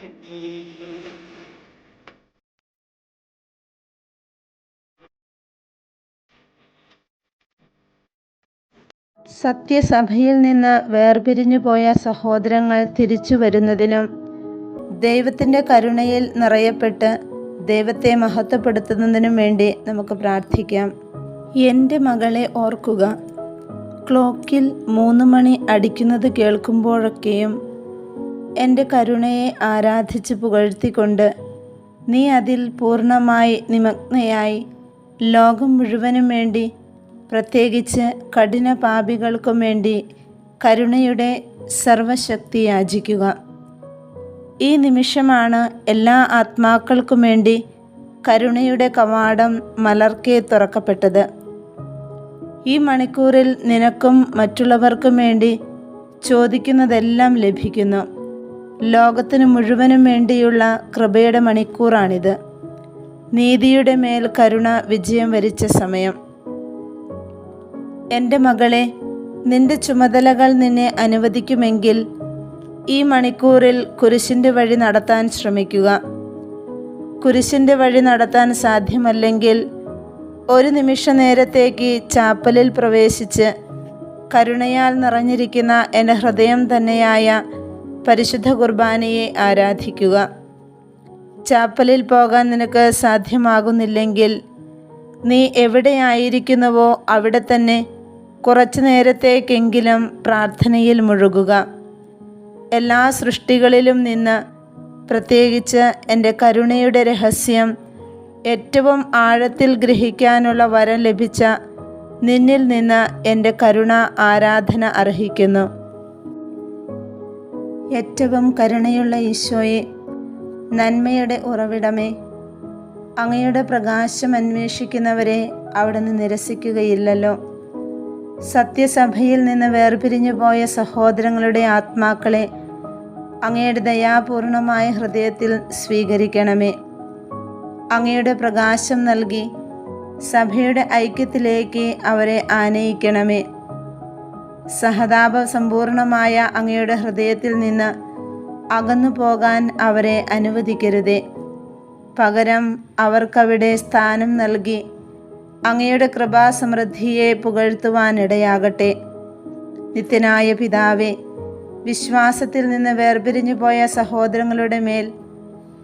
സത്യസഭയിൽ നിന്ന് വേർപിരിഞ്ഞു പോയ സഹോദരങ്ങൾ തിരിച്ചു വരുന്നതിനും ദൈവത്തിന്റെ കരുണയിൽ നിറയപ്പെട്ട് ദൈവത്തെ മഹത്വപ്പെടുത്തുന്നതിനും വേണ്ടി നമുക്ക് പ്രാർത്ഥിക്കാം. എന്റെ മകളെ ഓർക്കുക. ക്ലോക്കിൽ മൂന്ന് മണി അടിക്കുന്നത് കേൾക്കുമ്പോഴൊക്കെയും എന്റെ കരുണയെ ആരാധിച്ച് പുകഴ്ത്തിക്കൊണ്ട് നീ അതിൽ പൂർണമായി നിമഗ്നയായി. ലോകം മുഴുവനും വേണ്ടി പ്രത്യേകിച്ച് കഠിന പാപികൾക്കും വേണ്ടി കരുണയുടെ സർവശക്തി യാചിക്കുക. ഈ നിമിഷമാണ് എല്ലാ ആത്മാക്കൾക്കും വേണ്ടി കരുണയുടെ കവാടം മലർക്കെ തുറക്കപ്പെട്ടത്. ഈ മണിക്കൂറിൽ നിനക്കും മറ്റുള്ളവർക്കും വേണ്ടി ചോദിക്കുന്നതെല്ലാം ലഭിക്കുന്നു. ലോകത്തിന് മുഴുവനും വേണ്ടിയുള്ള കൃപയുടെ മണിക്കൂറാണിത്. നീതിയുടെ മേൽ കരുണ വിജയം വരിച്ച സമയം. എന്റെ മകളെ നിന്റെ ചുമതലകൾ നിന്നെ അനുവദിക്കുമെങ്കിൽ ഈ മണിക്കൂറിൽ കുരിശിന്റെ വഴി നടത്താൻ ശ്രമിക്കുക. കുരിശിന്റെ വഴി നടത്താൻ സാധ്യമല്ലെങ്കിൽ ഒരു നിമിഷ നേരത്തേക്ക് ചാപ്പലിൽ പ്രവേശിച്ച് കരുണയാൽ നിറഞ്ഞിരിക്കുന്ന എന്റെ ഹൃദയം തന്നെയായ പരിശുദ്ധ കുർബാനയെ ആരാധിക്കുക. ചാപ്പലിൽ പോകാൻ നിനക്ക് സാധ്യമാകുന്നില്ലെങ്കിൽ നീ എവിടെയായിരിക്കുന്നുവോ അവിടെ തന്നെ കുറച്ചു നേരത്തേക്കെങ്കിലും പ്രാർത്ഥനയിൽ മുഴുകുക. എല്ലാ സൃഷ്ടികളിലും നിന്ന് പ്രത്യേകിച്ച് എന്റെ കരുണയുടെ രഹസ്യം ഏറ്റവും ആഴത്തിൽ ഗ്രഹിക്കാനുള്ള വരം ലഭിച്ച നിന്നിൽ നിന്ന് എന്റെ കരുണ ആരാധന അർഹിക്കുന്നു. ഏറ്റവും കരുണയുള്ള ഈശോയെ നന്മയുടെ ഉറവിടമേ. അങ്ങയുടെ പ്രകാശം അന്വേഷിക്കുന്നവരെ അവിടുന്ന് നിരസിക്കുകയില്ലല്ലോ. സത്യസഭയിൽ നിന്ന് വേർപിരിഞ്ഞു പോയ സഹോദരങ്ങളുടെ ആത്മാക്കളെ അങ്ങയുടെ ദയാപൂർണമായ ഹൃദയത്തിൽ സ്വീകരിക്കണമേ. അങ്ങയുടെ പ്രകാശം നൽകി സഭയുടെ ഐക്യത്തിലേക്ക് അവരെ ആനയിക്കണമേ. സഹതാപ സമ്പൂർണമായ അങ്ങയുടെ ഹൃദയത്തിൽ നിന്ന് അകന്നു പോകാൻ അവരെ അനുവദിക്കരുതേ. പകരം അവർക്കവിടെ സ്ഥാനം നൽകി അങ്ങയുടെ കൃപാസമൃദ്ധിയെ പുകഴ്ത്തുവാനിടയാകട്ടെ. നിത്യനായ പിതാവെ വിശ്വാസത്തിൽ നിന്ന് വേർപിരിഞ്ഞു പോയ സഹോദരങ്ങളുടെ മേൽ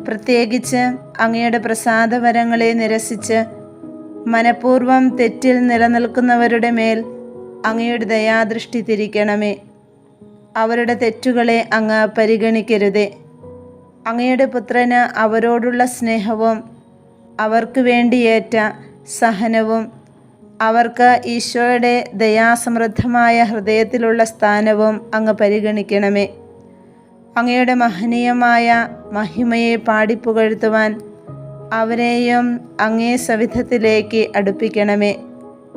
പ്രത്യേകിച്ച് അങ്ങയുടെ പ്രസാദവരങ്ങളെ നിരസിച്ച് മനഃപൂർവം തെറ്റിൽ നിലനിൽക്കുന്നവരുടെ മേൽ അങ്ങയുടെ ദയാദൃഷ്ടി തിരിക്കണമേ. അവരുടെ തെറ്റുകളെ അങ്ങ് പരിഗണിക്കരുതേ. അങ്ങയുടെ പുത്രന് അവരോടുള്ള സ്നേഹവും അവർക്ക് വേണ്ടിയേറ്റ സഹനവും അവർക്ക് ഈശോയുടെ ദയാസമൃദ്ധമായ ഹൃദയത്തിലുള്ള സ്ഥാനവും അങ്ങ് പരിഗണിക്കണമേ. അങ്ങയുടെ മഹനീയമായ മഹിമയെ പാടിപ്പുകഴ്ത്തുവാൻ അവരെയും അങ്ങേ സവിധത്തിലേക്ക് അടുപ്പിക്കണമേ.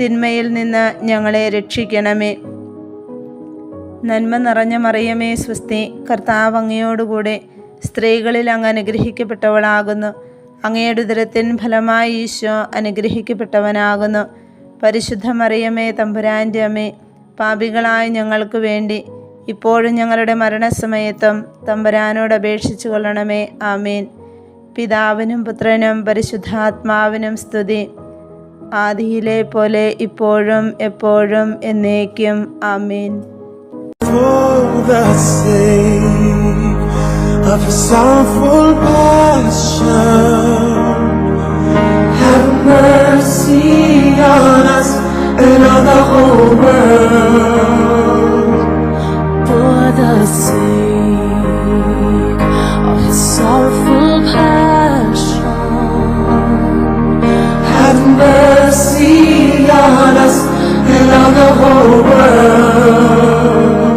തിന്മയിൽ നിന്ന് ഞങ്ങളെ രക്ഷിക്കണമേ. നന്മ നിറഞ്ഞ മറിയമേ സ്വസ്തി കർത്താവ് അങ്ങയോടുകൂടെ സ്ത്രീകളിൽ അങ്ങ് അനുഗ്രഹിക്കപ്പെട്ടവളാകുന്നു. അങ്ങയുടെ ഉദരത്തിൻ ഫലമായി ഈശോ അനുഗ്രഹിക്കപ്പെട്ടവനാകുന്നു. പരിശുദ്ധ മറിയമേ തമ്പുരാന്റെ അമ്മേ പാപികളായ ഞങ്ങൾക്ക് വേണ്ടി ഇപ്പോഴും ഞങ്ങളുടെ മരണസമയത്തും തമ്പുരാനോട് അപേക്ഷിച്ചു കൊള്ളണമേ. ആമീൻ. പിതാവിനും പുത്രനും പരിശുദ്ധാത്മാവിനും സ്തുതി. ആദിയിലെ പോലെ ഇപ്പോഴും എപ്പോഴും എന്നേക്കും ആമീൻ of a sorrowful passion. Have mercy on us